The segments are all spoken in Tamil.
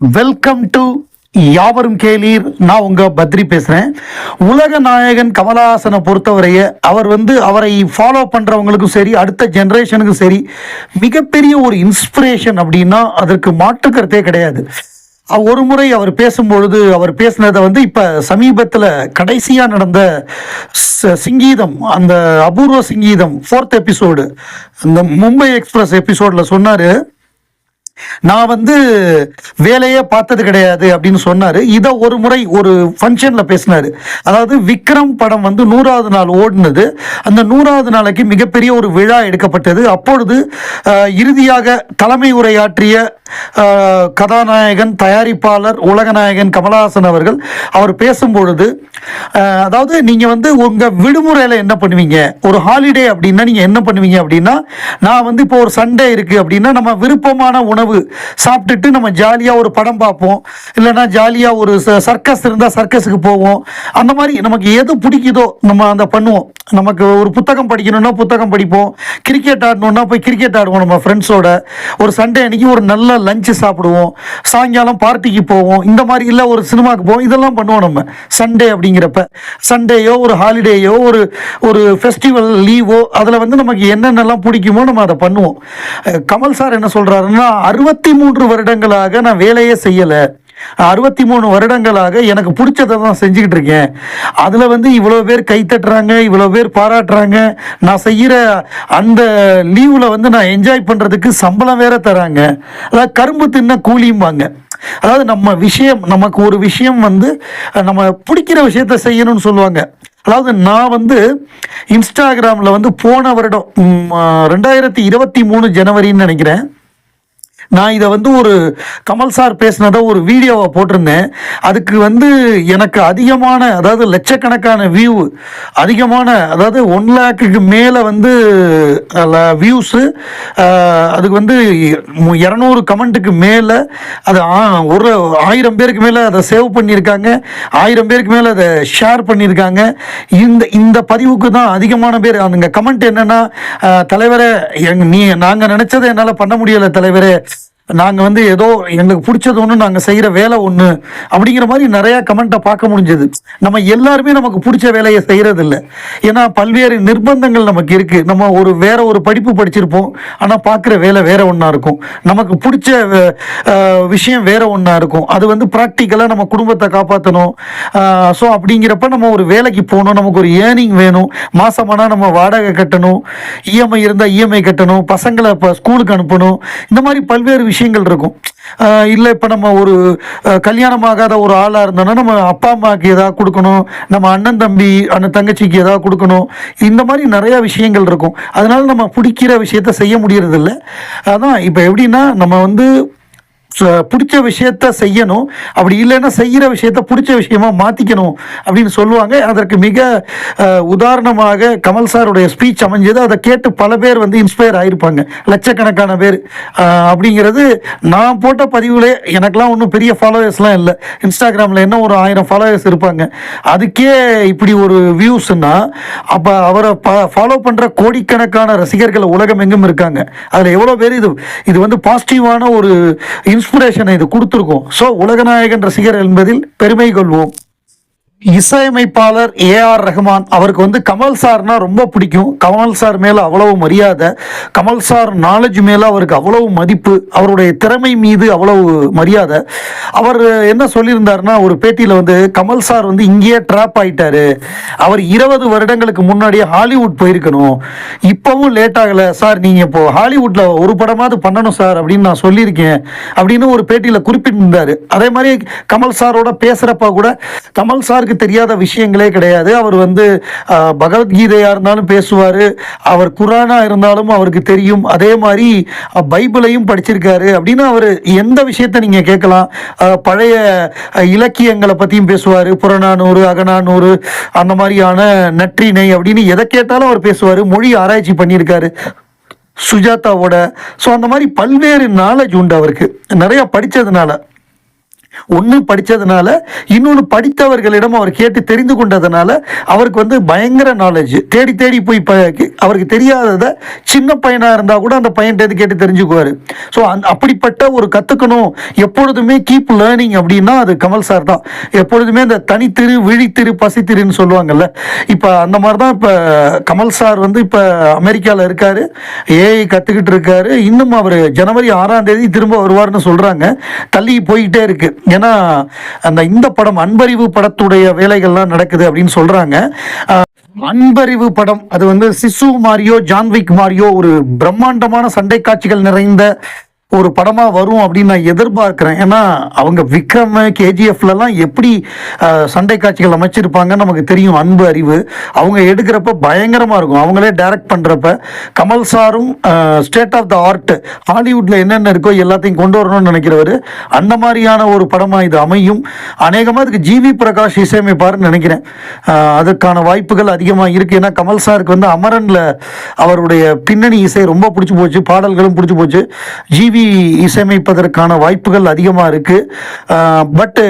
வெல்கம் டு யாவரும் கேளீர். நான் உங்க பத்ரி பேசுறேன். உலக நாயகன் கமலஹாசனை பொறுத்தவரைய அவர் வந்து அவரை ஃபாலோ பண்றவங்களுக்கும் சரி அடுத்த ஜென்ரேஷனுக்கும் சரி மிகப்பெரிய ஒரு இன்ஸ்பிரேஷன் அப்படின்னா அதற்கு மாற்று கருத்தே கிடையாது. ஒரு முறை அவர் பேசும்பொழுது அவர் பேசினதை வந்து இப்போ சமீபத்தில் கடைசியாக நடந்த சிங்கீதம் அந்த அபூர்வ சிங்கீதம் ஃபோர்த் எபிசோடு அந்த மும்பை எக்ஸ்பிரஸ் எபிசோடில் சொன்னார். நான் வந்து வேலையே பார்த்தது கிடையாது அப்படின்னு சொன்னாரு. இதை ஒரு முறை ஒரு ஃபங்க்ஷன்ல பேசினாரு. அதாவது விக்ரம் படம் வந்து நூறாவது நாள் ஓடினது. அந்த நூறாவது நாளைக்கு மிகப்பெரிய ஒரு விழா எடுக்கப்பட்டது. அப்பொழுது இறுதியாக தலைமை உரையாற்றிய கதாநாயகன் தயாரிப்பாளர் உலகநாயகன் கமலஹாசன் அவர்கள் அவர் பேசும்பொழுது அதாவது நீங்கள் வந்து உங்கள் விடுமுறையில் என்ன பண்ணுவீங்க? ஒரு ஹாலிடே அப்படின்னா நீங்கள் என்ன பண்ணுவீங்க அப்படின்னா நான் வந்து இப்போ ஒரு சண்டே இருக்குது அப்படின்னா நம்ம விருப்பமான உணவு சாப்பிட்டுட்டு நம்ம ஜாலியாக ஒரு படம் பார்ப்போம். இல்லைன்னா ஜாலியாக ஒரு சர்க்கஸ் இருந்தால் சர்க்கஸுக்கு போவோம். அந்த மாதிரி நமக்கு எது பிடிக்குதோ நம்ம அந்த பண்ணுவோம். நமக்கு ஒரு புத்தகம் படிக்கணும்னா புத்தகம் படிப்போம். கிரிக்கெட் ஆடணும்னா போய் கிரிக்கெட் ஆடுவோம் நம்ம ஃப்ரெண்ட்ஸோட ஒரு சண்டே அன்னைக்கு ஒரு நல்ல லஞ்சு சாப்பிடுவோம் சாயங்காலம் பார்ட்டிக்கு போவோம் இந்த மாதிரி இல்லை ஒரு சினிமாக்கு போவோம் இதெல்லாம் பண்ணுவோம் நம்ம. சண்டே அப்படிங்கிறப்ப சண்டேயோ ஒரு ஹாலிடேயோ ஒரு ஒரு ஃபெஸ்டிவல் லீவோ அதில் வந்து நமக்கு என்னென்னலாம் பிடிக்குமோ நம்ம அதை பண்ணுவோம். கமல் சார் என்ன சொல்கிறாருன்னா அறுபத்தி மூன்று வருடங்களாக நான் வேலையே செய்யலை. அறுபத்தி மூணு வருடங்களாக எனக்கு பிடிச்சதை தான் செஞ்சுக்கிட்டு இருக்கேன். அதில் வந்து இவ்வளோ பேர் கைத்தட்டுறாங்க இவ்வளோ பேர் பாராட்டுறாங்க. நான் செய்கிற அந்த லீவில் வந்து நான் என்ஜாய் பண்ணுறதுக்கு சம்பளம் வேற தராங்க. அதாவது கரும்பு தின்ன கூலியும்பாங்க அதாவது நம்ம விஷயம் நமக்கு ஒரு விஷயம் வந்து நம்ம பிடிக்கிற விஷயத்த செய்யணும்னு சொல்லுவாங்க. அதாவது நான் வந்து இன்ஸ்டாகிராமில் வந்து போன வருடம் ரெண்டாயிரத்தி இருபத்தி மூணு ஜனவரின்னு நினைக்கிறேன். நான் இதை வந்து ஒரு கமல் சார் பேசினதை ஒரு வீடியோவை போட்டிருந்தேன். அதுக்கு வந்து எனக்கு அதிகமான அதாவது லட்சக்கணக்கான வியூ அதிகமான அதாவது ஒன் லேக்குக்கு மேலே வந்து வியூஸு அதுக்கு வந்து இரநூறு கமெண்ட்டுக்கு மேலே அது ஆ- ஒரு ஆயிரம் பேருக்கு மேலே அதை சேவ் பண்ணியிருக்காங்க. ஆயிரம் பேருக்கு மேலே அதை ஷேர் பண்ணியிருக்காங்க. இந்த இந்த பதிவுக்கு தான் அதிகமான பேர் அந்த கமெண்ட் என்னென்னா தலைவரை எங் நீ நாங்கள் நினச்சதை என்னால் பண்ண முடியலை தலைவரே. நாங்கள் வந்து ஏதோ எங்களுக்கு பிடிச்சது ஒன்று நாங்கள் செய்கிற வேலை ஒன்று அப்படிங்கிற மாதிரி நிறையா கமெண்ட்டை பார்க்க முடிஞ்சது. நம்ம எல்லாருமே நமக்கு பிடிச்ச வேலையை செய்கிறது இல்லை ஏன்னா பல்வேறு நிர்பந்தங்கள் நமக்கு இருக்குது நம்ம ஒரு வேற ஒரு படிப்பு படிச்சிருப்போம். ஆனால் பார்க்குற வேலை வேற ஒன்றா இருக்கும். நமக்கு பிடிச்ச வே- விஷயம் வேற ஒன்றா இருக்கும். அது வந்து ப்ராக்டிக்கலாக நம்ம குடும்பத்தை காப்பாற்றணும் ஸோ அப்படிங்கிறப்ப நம்ம ஒரு வேலைக்கு போகணும். நமக்கு ஒரு ஏர்னிங் வேணும். மாதமானால் நம்ம வாடகை கட்டணும். இஎம்ஐ இருந்தால் இஎம்ஐ கட்டணும். பசங்களை இப்போ ஸ்கூலுக்கு அனுப்பணும். இந்த மாதிரி பல்வேறு விஷயங்கள் இருக்கும் இல்லை இப்போ நம்ம ஒரு கல்யாணமாகாத கல்யாணம் ஆகாத ஒரு ஆளாக இருந்தோம்னா நம்ம அப்பா அம்மாவுக்கு ஏதாவது கொடுக்கணும் நம்ம அண்ணன் தம்பி அண்ணன் தங்கச்சிக்கு ஏதாவது கொடுக்கணும் இந்த மாதிரி நிறையா விஷயங்கள் இருக்கும் அதனால் நம்ம பிடிக்கிற விஷயத்த செய்ய முடியறதில்ல. அதான் இப்போ எப்படின்னா நம்ம வந்து பிடிச்ச விஷயத்த செய்யணும். அப்படி இல்லைன்னா செய்கிற விஷயத்த பிடிச்ச விஷயமா மாற்றிக்கணும் அப்படின்னு சொல்லுவாங்க. அதற்கு மிக உதாரணமாக கமல் சாருடைய ஸ்பீச் அமைஞ்சது. அதை கேட்டு பல பேர் வந்து இன்ஸ்பயர் ஆகியிருப்பாங்க லட்சக்கணக்கான பேர். அப்படிங்கிறது நான் போட்ட பதிவுலே எனக்கெலாம் ஒன்றும் பெரிய ஃபாலோவர்ஸ்லாம் இல்லை. இன்ஸ்டாகிராமில் என்ன ஒரு ஆயிரம் ஃபாலோவர்ஸ் இருப்பாங்க. அதுக்கே இப்படி ஒரு வியூஸ்னா அப்போ அவரை ஃபாலோ பண்ணுற கோடிக்கணக்கான ரசிகர்கள் உலகம் எங்கும் இருக்காங்க. அதில் எவ்வளோ பேர் இது இது வந்து பாசிட்டிவான ஒரு இன்ஸ்பிரேஷனை இது கொடுத்துருக்கோம். ஸோ உலகநாயகன் ரசிகர் என்பதில் பெருமை கொள்வோம். இசையமைப்பாளர் ஏஆர் ரஹ்மான் அவருக்கு வந்து கமல் சார்னா ரொம்ப பிடிக்கும். கமல் சார் மேலே அவ்வளவு மரியாதை. கமல் சார் நாலேஜ் மேலே அவருக்கு அவ்வளவு மதிப்பு. அவருடைய திறமை மீது அவ்வளவு மரியாதை. அவர் என்ன சொல்லியிருந்தாருன்னா ஒரு பேட்டியில் வந்து கமல் சார் வந்து இங்கேயே ட்ராப் ஆயிட்டாரு. அவர் இருபது வருடங்களுக்கு முன்னாடியே ஹாலிவுட் போயிருக்கணும். இப்போவும் லேட் ஆகலை. சார் நீங்கள் இப்போ ஹாலிவுட்டில் ஒரு படமாவது பண்ணணும் சார் அப்படின்னு நான் சொல்லியிருக்கேன் அப்படின்னு ஒரு பேட்டியில் குறிப்பிட்டிருந்தார். அதே மாதிரி கமல் சாரோட பேசுகிறப்ப கூட கமல் சார் அவருக்கு தெரியாத விஷயங்களே கிடையாது. அவர் வந்து பகவத்கீதையாக இருந்தாலும் பேசுவார். அவர் குரானாக இருந்தாலும் அவருக்கு தெரியும். அதே மாதிரி பைபிளையும் படிச்சிருக்காரு அப்படின்னு அவர் எந்த விஷயத்தை நீங்கள் கேட்கலாம்? பழைய இலக்கியங்களை பற்றியும் பேசுவார். புறநானூறு அகநானூறு அந்த மாதிரியான நற்றிணை அப்படின்னு எதை கேட்டாலும் அவர் பேசுவார். மொழி ஆராய்ச்சி பண்ணியிருக்காரு. சுஜாதாவோட. ஸோ அந்த மாதிரி பல்வேறு நாலேஜ் உண்டு அவருக்கு. நிறையா படித்ததுனால ஒன்று படித்ததுனால இன்னொன்று படித்தவர்களிடம் அவர் கேட்டு தெரிந்து கொண்டதுனால அவருக்கு வந்து பயங்கர நாலேஜ் தேடி தேடி போய் அவருக்கு தெரியாததை சின்ன பையனாக இருந்தால் கூட அந்த பையன்கிட்ட கேட்டு தெரிஞ்சுக்குவார். ஸோ அந் அப்படிப்பட்ட ஒரு கற்றுக்கணும் எப்பொழுதுமே கீப் லேர்னிங் அப்படின்னா அது கமல் சார் தான். எப்பொழுதுமே இந்த தனித்திரு விழித்திரு பசித்திருன்னு சொல்லுவாங்கல்ல. இப்போ அந்த மாதிரி தான் இப்போ கமல் சார் வந்து இப்போ அமெரிக்காவில் இருக்கார். ஏஐ கற்றுக்கிட்டு இருக்காரு. இன்னும் அவர் ஜனவரி ஆறாம் தேதி திரும்ப வருவார்னு சொல்கிறாங்க தள்ளி போயிட்டே இருக்குது ஏன்னா அந்த இந்த படம் அன்பறிவு படத்துடைய வேலைகள்லாம் நடக்குது அப்படின்னு சொல்கிறாங்க அன்பறிவு படம் அது வந்து சிசு மாரியோ ஜான்விக் மாரியோ ஒரு பிரம்மாண்டமான சண்டை காட்சிகள் நிறைந்த ஒரு படமாக வரும் அப்படின்னு நான் எதிர்பார்க்குறேன். ஏன்னா அவங்க விக்ரம் கேஜிஎஃப்லலாம் எப்படி சண்டை காட்சிகள் அமைச்சிருப்பாங்கன்னு நமக்கு தெரியும் அன்பு அறிவு. அவங்க எடுக்கிறப்ப பயங்கரமாக இருக்கும். அவங்களே டைரக்ட் பண்ணுறப்ப கமல் சாரும் ஸ்டேட் ஆஃப் த ஆர்ட் ஹாலிவுட்டில் என்னென்ன இருக்கோ எல்லாத்தையும் கொண்டு வரணும்னு நினைக்கிறவர் அந்த மாதிரியான ஒரு படமாக இது அமையும். அநேகமாக அதுக்கு ஜிவி பிரகாஷ் இசையமைப்பாருன்னு நினைக்கிறேன். அதுக்கான வாய்ப்புகள் அதிகமாக இருக்குது ஏன்னா கமல் சாருக்கு வந்து அமரனில் அவருடைய பின்னணி இசை ரொம்ப பிடிச்சி போச்சு. பாடல்களும் பிடிச்சி போச்சு. ஜிவி இசையமைப்பதற்கான வாய்ப்புகள் அதிகமாக இருக்குது பட்டு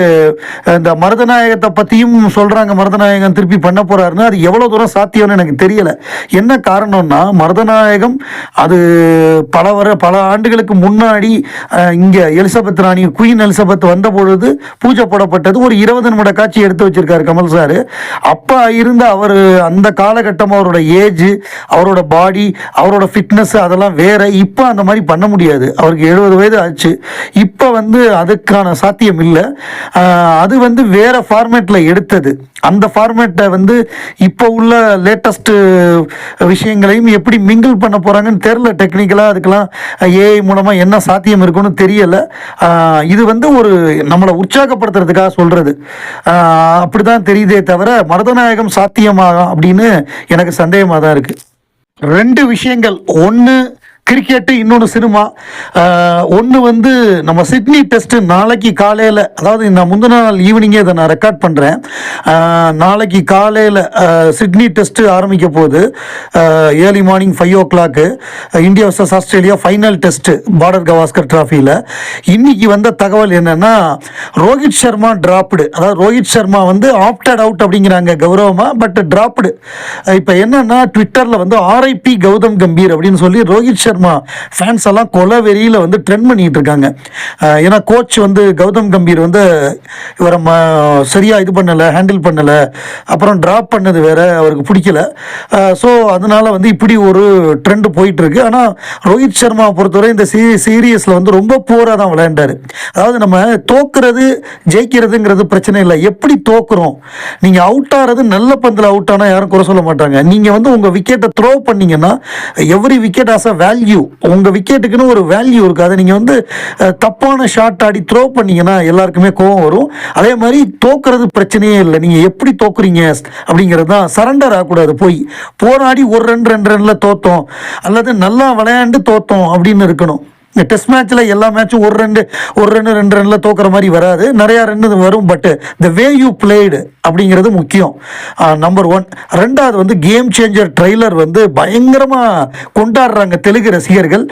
இந்த மருதநாயகத்தை பற்றியும் சொல்கிறாங்க மருதநாயகம் திருப்பி பண்ண போகிறாருன்னு அது எவ்வளோ தூரம் சாத்தியம்னு எனக்கு தெரியலை. என்ன காரணம்னா மருதநாயகம் அது பல வர பல ஆண்டுகளுக்கு முன்னாடி இங்கே எலிசபெத் ராணி குயின் எலிசபெத் வந்த பொழுது பூஜை போடப்பட்டது. ஒரு இருபது நிமிட காட்சி எடுத்து வச்சிருக்காரு கமல் சார். அப்போ இருந்த அவர் அந்த காலகட்டம் அவரோட ஏஜ் அவரோட பாடி அவரோட ஃபிட்னஸ் அதெல்லாம் வேற. இப்போ அந்த மாதிரி பண்ண முடியாது. அவருக்கு எழுபது வயது ஆச்சு. இப்போ வந்து அதுக்கான சாத்தியம் இல்லை. அது வந்து வேறு ஃபார்மேட்டில் எடுத்தது. அந்த ஃபார்மேட்டை வந்து இப்போ உள்ள லேட்டஸ்ட்டு விஷயங்களையும் எப்படி மிங்கிள் பண்ண போகிறாங்கன்னு தெரில டெக்னிக்கலாக அதுக்கெல்லாம் ஏஐ மூலமாக என்ன சாத்தியம் இருக்குன்னு தெரியலை. இது வந்து ஒரு நம்மளை உற்சாகப்படுத்துறதுக்காக சொல்கிறது அப்படி தான் தெரியுதே தவிர மருதநாயகம் சாத்தியமாக அப்படின்னு எனக்கு சந்தேகமாக தான் இருக்குது ரெண்டு விஷயங்கள். ஒன்று கிரிக்கெட்டு இன்னொன்று சினிமா. ஒன்று வந்து நம்ம சிட்னி டெஸ்ட்டு நாளைக்கு காலையில் அதாவது நான் முந்தின நாள் ஈவினிங்கே இதை நான் ரெக்கார்ட் பண்ணுறேன் நாளைக்கு காலையில் சிட்னி டெஸ்ட்டு ஆரம்பிக்க போகுது. Early morning five o'clock India versus Australia final test Border Gavaskar ட்ராஃபியில் இன்னைக்கு வந்த தகவல் என்னென்னா ரோஹித் சர்மா ட்ராப்டு அதாவது ரோஹித் சர்மா வந்து ஆப்டட் அவுட் அப்படிங்கிறாங்க கௌரவமாக பட் ட்ராப்டு இப்போ என்னென்னா ட்விட்டரில் வந்து ஆர்ஐபி கௌதம் கம்பீர் அப்படின்னு சொல்லி ரோஹித் சர்மா ஃபேன்ஸ் எல்லாம் கொலை வெறியில் வந்து ட்ரெண்ட் பண்ணிட்டு இருக்காங்க. ஏன்னா கோச் வந்து கௌதம் கம்பீர் வந்து இவரை ம சரியாக இது பண்ணலை ஹேண்டில் பண்ணலை அப்புறம் ட்ராப் பண்ணது வேற அவருக்கு பிடிக்கல. ஸோ அதனால வந்து இப்படி ஒரு ட்ரெண்ட் போயிட்டுருக்கு ஆனால் ரோஹித் சர்மா பொறுத்தவரை இந்த சீ சீரியஸில் வந்து ரொம்ப போராக தான் விளையாண்டார். அதாவது நம்ம தோக்குறது ஜெயிக்கிறதுங்கிறது பிரச்சனை இல்லை. எப்படி தோக்குறோம்? நீங்கள் அவுட் ஆகிறது நல்ல பந்தில் அவுட் ஆனால் யாரும் குறை சொல்ல மாட்டாங்க. நீங்கள் வந்து உங்கள் விக்கெட்டை த்ரோ பண்ணீங்கன்னா every wicket as a value உங்கள் விக்கெட்டுக்குன்னு ஒரு வேல்யூ இருக்குது. அதை நீங்கள் வந்து தப்பான ஷாட் ஆடி த்ரோ பண்ணீங்கன்னா எல்லாருக்குமே கோவம் வரும். அதே மாதிரி தோக்குறது பிரச்சனையே இல்லை. நீங்கள் எப்படி தோக்குறீங்க அப்படிங்கிறது தான் சரண்டர் ஆகக்கூடாது. போய் போராடி ஒரு ரெண்டு ரெண்டு ரனில் தோத்தோம். அல்லது நல்லா விளையாண்டு தோத்தோம் அப்படின்னு இருக்கணும். டெஸ்ட் மேட்ச்சில் எல்லா மேட்சும் ஒரு ரெண்டு ஒரு ரெண்டு ரெண்டு ரனில் தோக்குற மாதிரி வராது. நிறையா ரன் வரும் பட்டு த வே யூ பிளேடு அப்படிங்கிறது முக்கியம். நம்பர் ஒன் ரெண்டாவது வந்து கேம் சேஞ்சர் ட்ரெய்லர் வந்து பயங்கரமாக கொண்டாடுறாங்க தெலுங்கு ரசிகர்கள்.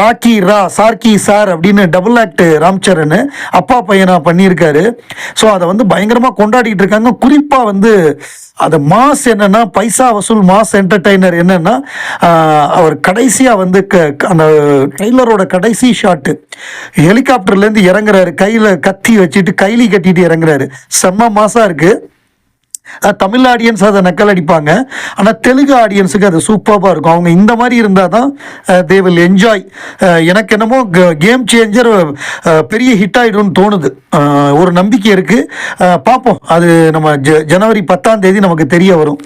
ராக்கி ரா சார்கி சார் அப்படின்னு டபுள் ஆக்ட் ராம்சரண் அப்பா பையனாக பண்ணியிருக்காரு. ஸோ அதை வந்து பயங்கரமாக கொண்டாடிட்டு இருக்காங்க. குறிப்பாக வந்து அது மாஸ் என்னென்னா பைசா வசூல் மாஸ் என்டர்டைனர் என்னென்னா அவர் கடைசியாக வந்து க க- அந்த ட்ரெய்லரோட கடைசி ஷாட்டு ஹெலிகாப்டர்லேருந்து இறங்குறாரு. கையில் கத்தி வச்சுட்டு கைலி கட்டிட்டு இறங்குறாரு. செம்ம மாசாக இருக்குது தமிழ் ஆடியன்ஸ் அதை நக்கல் அடிப்பாங்க. ஆனால் தெலுங்கு ஆடியன்ஸுக்கு அது சூப்பராக இருக்கும். அவங்க இந்த மாதிரி இருந்தால் தான் தே வில் என்ஜாய் எனக்கு என்னமோ கேம் சேஞ்சர் பெரிய ஹிட் ஆகிடும்னு தோணுது. ஒரு நம்பிக்கை இருக்குது பார்ப்போம் அது நம்ம ஜ ஜனவரி பத்தாம் தேதி நமக்கு தெரிய வரும்.